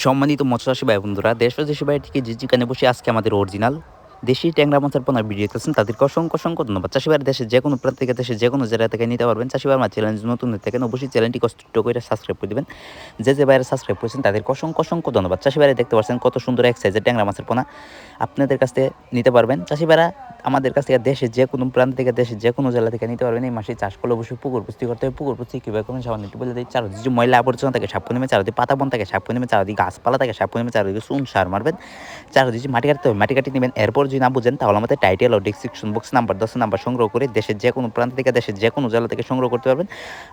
সম্মানিত মৎস্যচাষী ভাই বন্ধুরা, দেশ দেশি ভাই থেকে যে যেখানে বসে আজকে আমাদের অরিজিনাল দেশি ট্যাংরা মাছের পোনার ভিডিও দেখতেছেন, তাদেরকে অসংখ্য অসংখ্য ধন্যবাদ। চাষিবার দেশে যে কোনো প্রান্ত থেকে, দেশে যে কোনো জায়গা থেকে নিতে পারবেন। চাষিবার মাছ চ্যালেঞ্জ নতুন থাকেন, অবশ্যই চ্যানেলটি কষ্ট করে সাবস্ক্রাইব করে দেবেন। যে যে বাইরে সাবস্ক্রাইব করেছেন, তাদেরকে অসংখ্য অসংখ্য ধন্যবাদ। চাষিবারে দেখতে পাচ্ছেন কত সুন্দর এক সাইজের ট্যাংরা মাছের পোনা আপনাদের কাছ নিতে পারবেন। চাষিবারা আমাদের কাছ থেকে দেশে যে কোনো প্রান্ত থেকে দেশে যে কোনো জেলা থেকে নিতে পারবেন। এই মাসে চাষ করলে অবশ্যই পুকুর পুস্তি করতে হবে। পুকুর পুস্তি কীভাবে করবেন সামান্য একটু বলে দিই। চারদিকে যে ময়লা আবর্জনা থাকে, সাপ চারদিকে পাতা বন থাকে, সাপ নেমে চারদিকে গাছপালা থাকে, সাপ নেমে চারদিকে চুন, সার মারবেন। চারদিকে মাটি কাটতে হবে, মাটি কাটি নেবেন। এরপর যদি না বুঝেন, তাহলে আমাদের টাইটেল ও ডিসক্রিপশন বক্স নাম্বার দশ নাম্বার সংগ্রহ করে দেশের যে কোনো প্রান্ত থেকে, দেশের যে কোনো জেলা থেকে সংগ্রহ করতে পারবেন।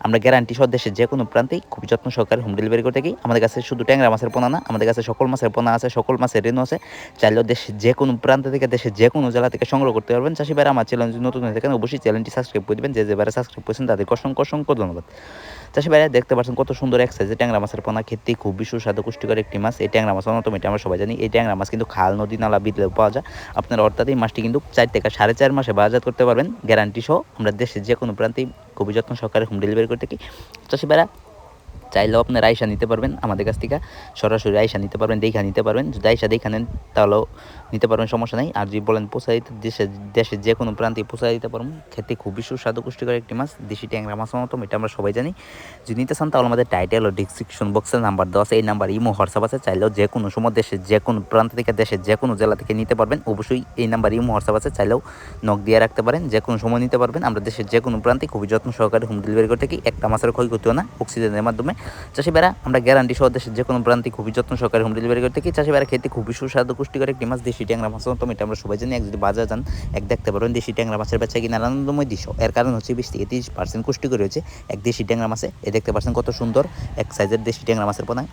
আমরা গ্যারান্টি সহ দেশের যে কোনো প্রান্তেই খুব যত্ন সহকারে হোম ডেলিভারি করে থাকি। আমাদের কাছে শুধু ট্যাংরা মাছের পোনা না, আমাদের কাছে সকল মাছের পোনা আছে, সকল মাছের রেনু আছে। চাইলেও দেশের যে কোনো প্রান্ত থেকে, দেশের যে কোনো জেলা থেকে সংগ্রহ করতে পারবেন। চাষি ভাইরা আমার চ্যানেল যদি নতুন হয়ে থাকেন, অবশ্যই চ্যানেলটি সাবস্ক্রাইব করে দেবেন। যে যে বারে সাবস্ক্রাইব করেছেন, তাদেরকে অসংখ্য অসংখ্য ধন্যবাদ। চাষি ভাইরা দেখতে পাচ্ছেন কত সুন্দর এক সাইজে ট্যাংরা মাছের পোনা। খেতে খুবই সুস্বাদু, পুষ্টিকর একটি মাছ। এই ট্যাংরা মাছ অন্যতম, এটা আমরা সবাই জানি। এই ট্যাংরা মাছ কিন্তু খাল, নদী, নালা বিদলেও পাওয়া যায়। আপনার অর্থাৎ এই মাছটি কিন্তু চার থেকে সাড়ে চার মাসে বাজার করতে পারবেন। গ্যারান্টি সহ আমরা দেশের যে কোনো প্রান্তেই খুবই যত্ন সহকারে হোম ডেলিভারি করে থাকি। চাষি ভাইরা চাইলেও আপনার আয়সা নিতে পারবেন, আমাদের কাছ থেকে সরাসরি আয়সা নিতে পারবেন, দেখা নিতে পারবেন। যদি আয়সা দেখা নেন, তাহলেও নিতে পারবেন, সমস্যা নেই। আর যদি বলেন পোষা দিতে, দেশে দেশের যে কোনো প্রান্তে পোষা দিতে পারবেন খেতে খুবই সুস্বাদু, পুষ্টিকর একটি মাছ, দেশি ট্যাংরা মাছ মতো এটা আমরা সবাই জানি। যদি নিতে চান, তাহলে আমাদের টাইটেল ও ডিসক্রিপশন বক্সের নাম্বার আছে, এই নাম্বার ইমো হোয়াটসঅ্যাপ আছে। চাইলেও যে কোনো সময় দেশের যে কোনো প্রান্ত থেকে দেশের যে কোনো জেলা থেকে নিতে পারবেন। অবশ্যই এই নাম্বার ইমো হোয়াটসঅ্যাপ আছে। চাইলেও নখ দিয়ে রাখতে পারেন। যে কোনো সময় নিতে পারবেন। আমরা দেশের যে কোনো প্রান্তে খুবই যত্ন সহকারে হোম ডেলিভারি করে থাকি। একটা মাছের ক্ষয়ক্ষতি হয় না অক্সিজেনের মাধ্যমে। চাষি বেড়া আমরা গ্যারান্টি সহ দেশের যে কোনো প্রান্তি খুবই যত্ন সহকারে হোম ডেলিভারি করে থাকি। চাষি বেড়া খেতে খুবই সুস্বাদু, পুষ্টিকর একটি মাছ, দেশি ট্যাংরা মাছ তো এটা আমরা সবাই জানি। এক যদি বাজার যান, এক দেখতে পারবেন দেশি ট্যাংরা মাছের বেচা কিনা আনন্দময় দৃশ্য। এর কারণ হচ্ছে বিশ থেকে তিরিশ পার্সেন্ট পুষ্টিকর রয়েছে এক দেশি ট্যাংরা মাছে। এ দেখতে পাচ্ছেন কত সুন্দর, এক সাইজের দেশি ট্যাংরা মাছের পোনা।